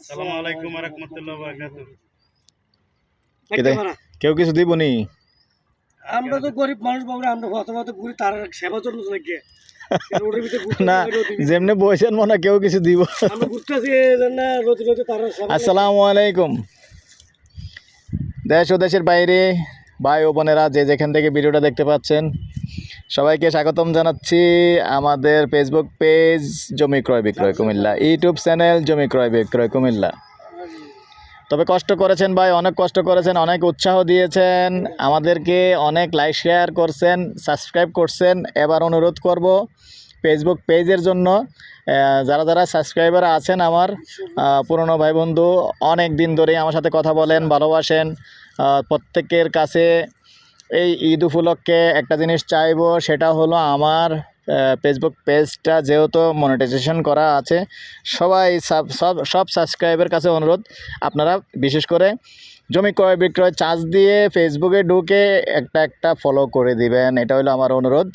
আসসালামু আলাইকুম রহমতুল্লাহ বারাকাতুহ। কেদে? কেউ কিছু দিবনি আমরা তো গরিব মানুষ বাবু আমরা হত হত ঘুরি তার সেবা জন্য না যেমনি বসেন মনে কেউ কিছু দিব। না আসসালামু আলাইকুম। দেশ ও দেশের বাইরে ভাই ও বোনেরা যে যেখান থেকে ভিডিওটা দেখতে পাচ্ছেন সবাইকে স্বাগতম জানাচ্ছি আমাদের ফেসবুক পেজ জমি ক্রয় বিক্রয় কুমিল্লা ইউটিউব চ্যানেল জমি ক্রয় বিক্রয় কুমিল্লা। তবে কষ্ট করেছেন ভাই, অনেক কষ্ট করেছেন, অনেক উৎসাহ দিয়েছেন, আমাদেরকে অনেক লাইক শেয়ার করছেন সাবস্ক্রাইব করছেন। এবার অনুরোধ করব ফেসবুক পেজের জন্য যারা যারা সাবস্ক্রাইবার আছেন আমার পুরনো ভাই বন্ধু, অনেক দিন ধরেই আমার সাথে কথা বলেন, ভালোবাসেন প্রত্যেকের কাছে এই ঈদ উপলক্ষে একটা জিনিস চাইব, সেটা হলো আমার ফেসবুক পেজটা যেহেতু মনিটাইজেশন করা আছে, সবাই সাব সব সব সাবস্ক্রাইবের কাছে অনুরোধ, আপনারা বিশেষ করে জমি ক্রয় বিক্রয় চার্জ দিয়ে ফেসবুকে ঢুকে একটা একটা ফলো করে দিবেন, এটা হলো আমার অনুরোধ।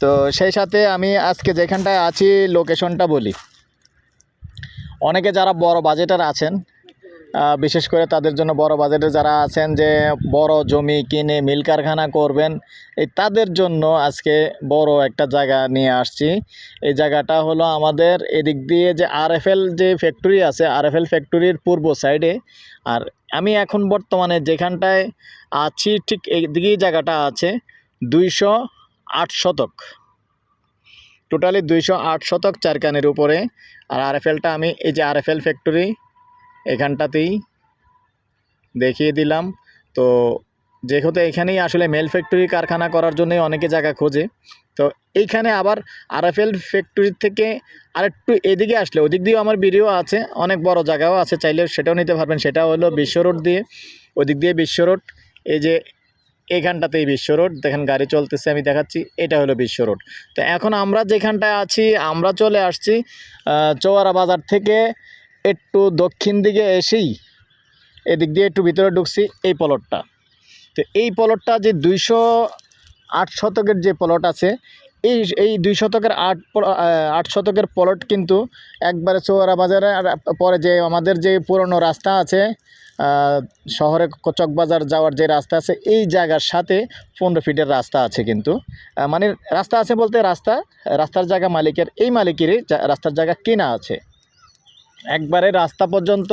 তো সেই সাথে আমি আজকে যেখানটায় আছি লোকেশনটা বলি। অনেকে যারা বড় বাজেটের আছেন বিশেষ করে তাদের জন্য বড় বাজেটে যারা আছেন যে বড় জমি কিনে মিল কারখানা করবেন, এই তাদের জন্য আজকে বড় একটা জায়গা নিয়ে আসছি। এই জায়গাটা হলো আমাদের এদিক দিয়ে যে আরএফএল যে ফ্যাক্টরি আছে, আরএফএল ফ্যাক্টরির পূর্ব সাইডে আর আমি এখন বর্তমানে যেখানটায় আছি, ঠিক এইদিকেই জায়গাটা আছে, দুইশো আট শতক। টোটালি দুইশো আট শতক চারকানের উপরে। আর আরএফএলটা আমি, এই যে আরএফএল ফ্যাক্টরি এখানটাতেই দেখিয়ে দিলাম। তো যেহেতু এখানেই আসলে মেল ফ্যাক্টরি কারখানা করার জন্যই অনেকে জায়গা খোঁজে, তো এইখানে আবার আরএফএল ফ্যাক্টরি থেকে আরেকটু এদিকে আসলে, ওদিক দিয়েও আমার ভিডিও আছে, অনেক বড় জায়গাও আছে, চাইলে সেটাও নিতে পারবেন, সেটা হলো বিশ্ব রোড দিয়ে, ওদিক দিয়ে বিশ্ব রোড, এই যে এইখানটাতেই বিশ্ব রোড, দেখেন গাড়ি চলতেছে, আমি দেখাচ্ছি, এটা হলো বিশ্ব রোড। তো এখন আমরা যেখানটায় আছি, আমরা চলে আসছি চৌয়ারা বাজার থেকে একটু দক্ষিণ দিকে এসেই এদিক দিয়ে একটু ভিতরে ঢুকছি এই পলটটা। তো এই পলটটা যে দুইশো আট শতকের যে পলট আছে, এই এই দুই শতকের আট আট শতকের পলট কিন্তু একবারে চৌয়ারা বাজারে পরে যে আমাদের যে পুরনো রাস্তা আছে শহরে চকবাজার যাওয়ার যে রাস্তা আছে, এই জায়গার সাথে পনেরো ফিটের রাস্তা আছে কিন্তু। মানে রাস্তা আছে বলতে রাস্তা, রাস্তার জায়গা মালিকের, এই মালিকেরই রাস্তার জায়গা কেনা আছে। একবারে রাস্তা পর্যন্ত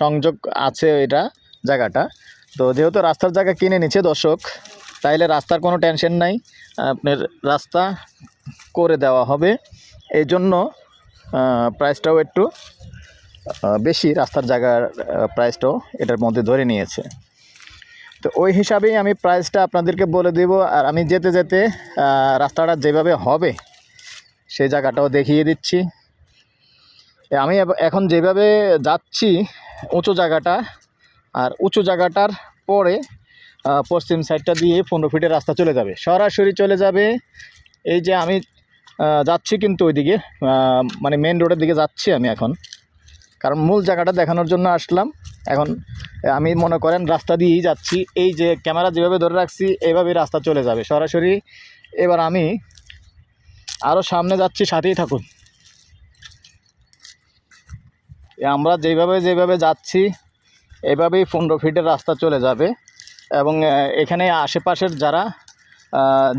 সংযোগ আছে এটা জায়গাটা। তো যেহেতু রাস্তার জায়গা কিনে নিচ্ছে দর্শক, তাইলে রাস্তার কোনো টেনশন নাই। আপনার রাস্তা করে দেওয়া হবে। এই জন্য প্রাইসটাও একটু বেশি রাস্তার জায়গার প্রাইসটাও এটার মধ্যে ধরে নিয়েছে। তো ওই হিসাবেই আমি প্রাইসটা আপনাদেরকে বলে দেব। আর আমি যেতে যেতে রাস্তাটা যেভাবে হবে, সেই জায়গাটাও দেখিয়ে দিচ্ছি। আমি এখন যেভাবে যাচ্ছি উঁচু জায়গাটা আর উঁচু জায়গাটার পরে পশ্চিম সাইডটা দিয়ে পনেরো ফিটের রাস্তা চলে যাবে। সরাসরি চলে যাবে এই যে আমি যাচ্ছি কিন্তু ওইদিকে আহ, মানে মেন রোডের দিকে যাচ্ছি আমি এখন। কারণ মূল জায়গাটা দেখানোর জন্য আসলাম। এখন আমি মনে করেন রাস্তা দিয়েই যাচ্ছি। এই যে ক্যামেরা যেভাবে ধরে রাখছি এইভাবেই রাস্তা চলে যাবে। সরাসরি এবার আমি আরও সামনে যাচ্ছি সাথেই থাকুন। আমরা যেভাবে যেভাবে যাচ্ছি, এভাবেই পনেরো ফিটের রাস্তা চলে যাবে। এবং এখানে আশেপাশের যারা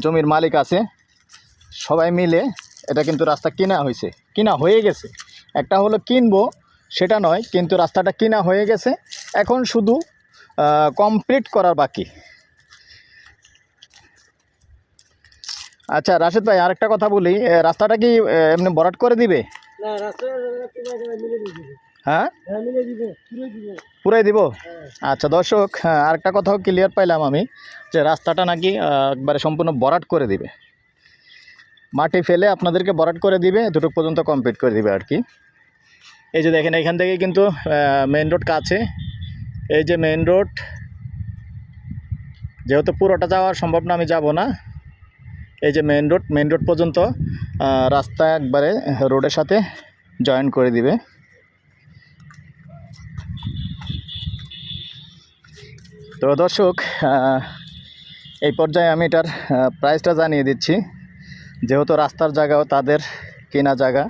জমির মালিক আছে, সবাই মিলে এটা কিন্তু রাস্তা কিনা হয়েছে। কিনা হয়ে গেছে। একটা হলো কিনবো, সেটা নয়, কিন্তু রাস্তাটা কিনা হয়ে গেছে। এখন শুধু কমপ্লিট করার বাকি। আচ্ছা রাশেদ ভাই, আরেকটা কথা বলি রাস্তাটা কি এমনি বরাট করে দিবে? না রাস্তা হ্যাঁ? হ্যাঁ পুরাই দিব? হ্যাঁ। আচ্ছা দর্শক হ্যাঁ, আরেকটা কথাও ক্লিয়ার পাইলাম আমি যে রাস্তাটা নাকি একবারে সম্পূর্ণ বরাট করে দিবে। মাটি ফেলে আপনাদেরকে বরাট করে দিবে দুটো পর্যন্ত কমপ্লিট করে দিবে আর কি। এই যে দেখেন এখান থেকে কিন্তু মেন রোড কাছে। এই যে মেন রোড যেহেতু পুরোটা যাওয়া সম্ভব না আমি যাব না। এই যে মেন রোড মেন রোড পর্যন্ত রাস্তা একবারে রোডের সাথে জয়েন করে দিবে। তো দর্শক এই পর্যায়ে আমি এটার প্রাইসটা জানিয়ে দিচ্ছি। যেহেতু রাস্তার জায়গাও তাদের কেনা জায়গা,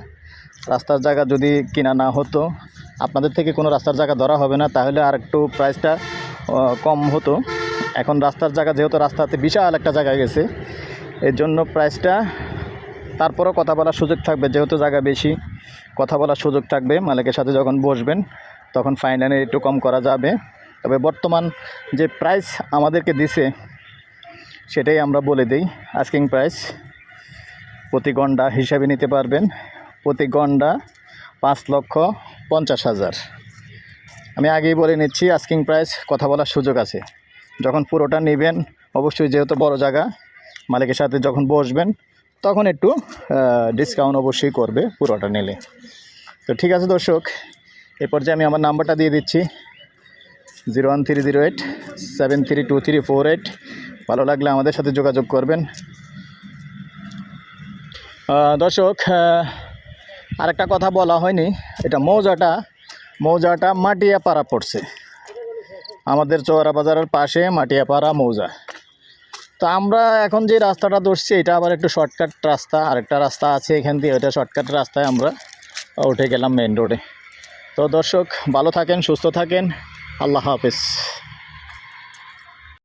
রাস্তার জায়গা যদি কিনা না হতো, আপনাদের থেকে কোনো রাস্তার জায়গা ধরা হবে না, তাহলে আর একটু প্রাইসটা কম হতো। এখন রাস্তার জায়গা যেহেতু রাস্তাতে বিশাল একটা জায়গা গেছে, এর জন্য প্রাইসটা তারপরও কথা বলার সুযোগ থাকবে। যেহেতু জায়গা বেশি, কথা বলার সুযোগ থাকবে। মালিকের সাথে যখন বসবেন, তখন ফাইনালি একটু কম করা যাবে। তবে বর্তমান যে প্রাইস আমাদেরকে দিছে, সেটাই আমরা বলে দিই। আস্কিং প্রাইস প্রতি গন্ডা হিসাবে নিতে পারবেন। প্রতি গন্ডা পাঁচ লক্ষ পঞ্চাশ হাজার। আমি আগেই বলে নিচ্ছি আস্কিং প্রাইস কথা বলার সুযোগ আছে। যখন পুরোটা নেবেন, অবশ্যই যেহেতু বড় জায়গা, মালিকের সাথে যখন বসবেন, তখন একটু ডিসকাউন্ট অবশ্যই করবে পুরোটা নিলে। তো ঠিক আছে দর্শক, এ পর্যায়ে আমি আমার নাম্বারটা দিয়ে দিচ্ছি। Zero one three zero eight, seven three two three four eight. ভালো লাগলে আমাদের সাথে যোগাযোগ করবেন। দর্শক আরেকটা কথা বলা হয়নি। এটা মৌজাটা মৌজাটা মাটিয়াপাড়া পড়ছে। আমাদের চৌরা বাজারের পাশে মাটিয়াপাড়া মৌজা। তো আমরা এখন যে রাস্তাটা ধরছি, এটা আবার একটু শর্টকাট রাস্তা। আরেকটা রাস্তা আছে এখান দিয়ে, ওইটা শর্টকাট রাস্তায় আমরা উঠে গেলাম মেন রোডে তো দর্শক, ভালো থাকেন, সুস্থ থাকেন। আল্লাহ হাফেজ।